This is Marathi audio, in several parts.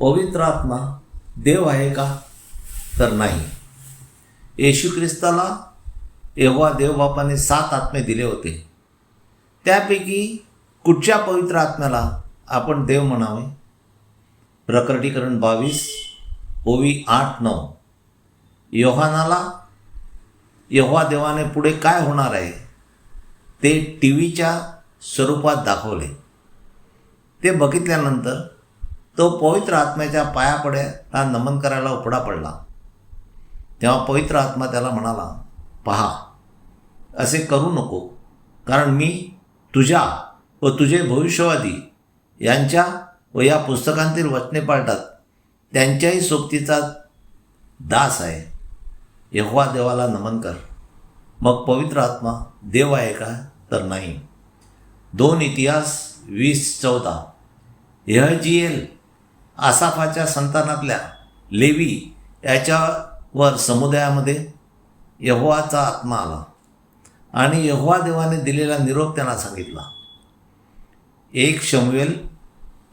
पवित्र आत्मा देव आहे का? तर नाही. येशू ख्रिस्ताला एव्हा देवबापाने सात आत्मे दिले होते. त्यापैकी कुठच्या पवित्र आत्म्याला आपण देव म्हणावे? प्रकटीकरण बावीस ओवी आठ नऊ. योहानाला यहोवा देवाने पुढे काय होणार आहे? ते टी व्हीच्या स्वरूपात दाखवले. ते बघितल्यानंतर तो पवित्र आत्म्याच्या पायापड्याला नमन करायला उपडा पडला. तेव्हा पवित्र आत्मा त्याला म्हणाला पहा असे करू नको कारण मी तुझ्या व तुझे भविष्यवादी यांच्या व या पुस्तकांतील वचने पाळतात. त्यांच्याही सोबतीचा दास आहे. यहोवा देवाला नमन कर. मग पवित्र आत्मा देव आहे का? तर नाही. दोन इतिहास वीस चौदा. य जी एल आसाफाच्या संतानातल्या लेवी याच्यावर समुदायामध्ये यहोवाचा आत्मा आला. आणि यहोवा देवाने दिलेला निरोप त्यांना सांगितला. एक शमवेल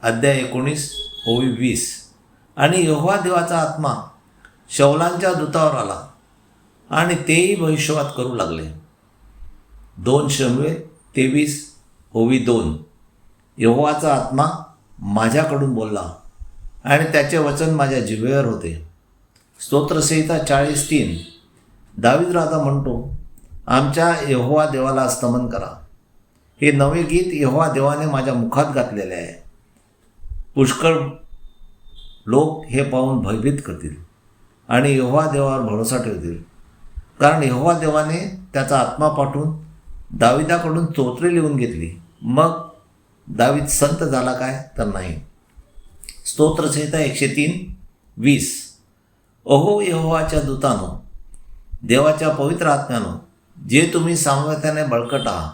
अध्याय एकोणीस ओवी वीस. आणि यहोवा देवाचा आत्मा शौलांच्या दूतावर आला आणि तेही भविष्यवाद करू लागले. दोन शमवेल तेवीस ओवी दोन. यहोवाचा आत्मा माझ्याकडून बोलला. आणि त्याचे वचन माझ्या जिभेवर होते. स्तोत्रसंहिता चाळीस तीन. दावीद राजा म्हणतो आमच्या यहोवा देवाला स्तमन करा. हे नवे गीत यहोवा देवाने माझ्या मुखात घातलेले आहे. पुष्कळ लोक हे पाहून भयभीत करतील आणि यहोवा देवावर भरोसा ठेवतील. कारण यहोवा देवाने त्याचा आत्मा पाठवून दाविदाकडून स्तोत्रे लिहून घेतली. मग दावीद संत झाला काय तर नाही. स्तोत्रसंहिता एकशे तीन वीस. अहो यहोवाच्या दूतानो देवाच्या पवित्र आत्म्यानो जे तुम्ही सामर्थ्याने बळकट आहात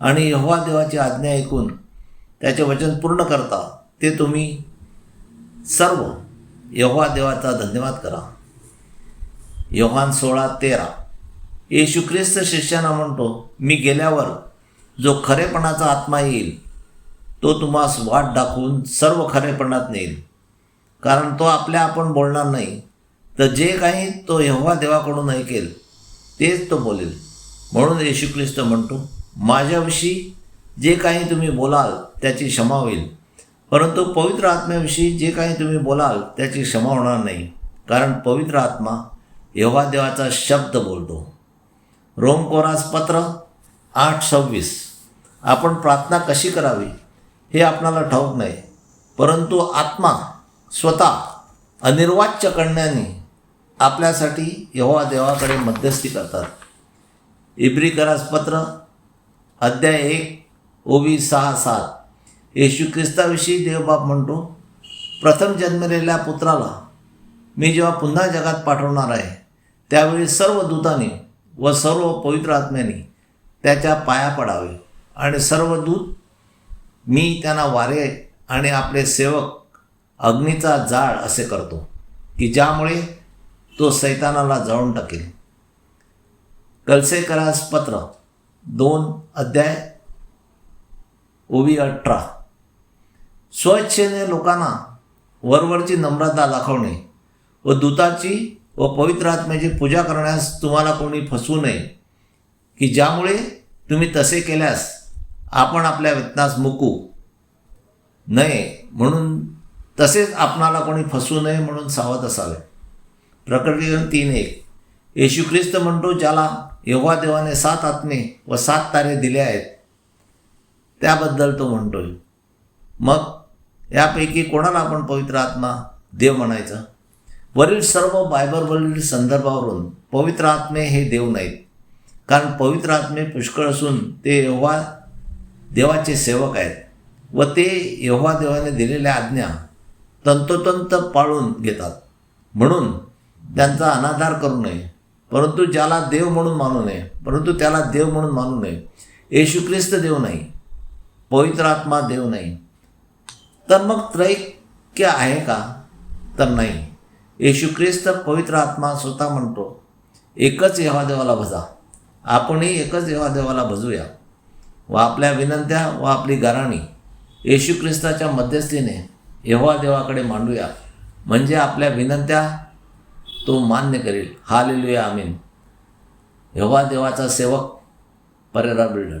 आणि यहोवा देवाची आज्ञा ऐकून त्याचे वचन पूर्ण करता ते तुम्ही सर्व यहोवा देवाचा धन्यवाद करा. योहान सोळा तेरा. येशू ख्रिस्त शिष्यांना म्हणतो मी गेल्यावर जो खरेपणाचा आत्मा येईल तो तुम्हास वाट दाखवून सर्व खरेपणात नेईल. कारण तो आपल्या आपण बोलणार नाही. तर जे काही तो यव्हा देवाकडून ऐकेल तेच तो बोलेल. म्हणून येशू ख्रिस्त म्हणतो माझ्याविषयी जे काही तुम्ही बोलाल त्याची क्षमा होईल. परंतु पवित्र आत्म्याविषयी जे काही तुम्ही बोलाल त्याची क्षमा होणार नाही. कारण पवित्र आत्मा यव्हा देवाचा शब्द बोलतो. रोमकोरास पत्र आठ सव्वीस. आपण प्रार्थना कशी करावी? हे आपणाला ठाऊक नाही. परंतु आत्मा स्वतः अनिर्वाच्य कण्याने आपल्यासाठी यहोवा देवाकडे मध्यस्थी करतात. इब्रीकरास पत्र अध्याय एक ओवी सहा सात. येशू ख्रिस्ताविषयी देवबाप म्हणतो प्रथम जन्मलेल्या पुत्राला मी जेव्हा पुन्हा जगात पाठवणार आहे त्यावेळी सर्व दूतांनी व सर्व पवित्र आत्म्याने त्याच्या पाया पडावे आणि सर्व दूत मी त्यांना वारे आणि आपले सेवक अग्नीचा जाळ असे करतो की ज्यामुळे तो सैतानाला जाळून टाकेल. कलसेकरास पत्र दोन अध्याय ओवी अठरा. स्वच्छेने लोकांना वरवरची नम्रता दाखवणे व दूताची व पवित्र आत्म्याची पूजा करण्यास तुम्हाला कोणी फसवू नये की ज्यामुळे तुम्ही तसे केल्यास आपण आपल्या वेतनास मुकू. नये. म्हणून तसेच आपणाला कोणी फसवू नये म्हणून सावध असावे. प्रकटीकरण तीन एक. येशू ख्रिस्त म्हणतो ज्याला यहोवा देवाने सात आत्मे व सात तारे दिले आहेत त्याबद्दल तो म्हणतोय. मग यापैकी कोणाला आपण पवित्र आत्मा देव म्हणायचा? वरील सर्व बायबलवरील संदर्भावरून पवित्र आत्मे हे देव नाहीत. कारण पवित्र आत्मे पुष्कळ असून ते एव्हा देवाचे सेवक आहेत. व ते यहोवा देवाने दिलेल्या आज्ञा तंतोतंत पाळून घेतात. म्हणून त्यांचा अनाधार करू नये. परंतु ज्याला देव म्हणून मानू नये परंतु त्याला देव म्हणून मानू नये येशू ख्रिस्त देव नाही पवित्र आत्मा देव नाही. तर मग त्रैक्य आहे का? तर नाही. येशू ख्रिस्त पवित्र आत्मा स्वतः म्हणतो एकच यहोवा देवाला भजा आपणही एकच यहोवा देवाला भजूया व आपल्या विनंत्या व आपली गाराणी येशू ख्रिस्ताच्या मध्यस्थीने यहोवा देवाकडे मांडूया. म्हणजे आपल्या विनंत्या तो मान्य करेल. हा लिलूया आमीन. यहोवा देवाचा सेवक परेरा बिल्डर.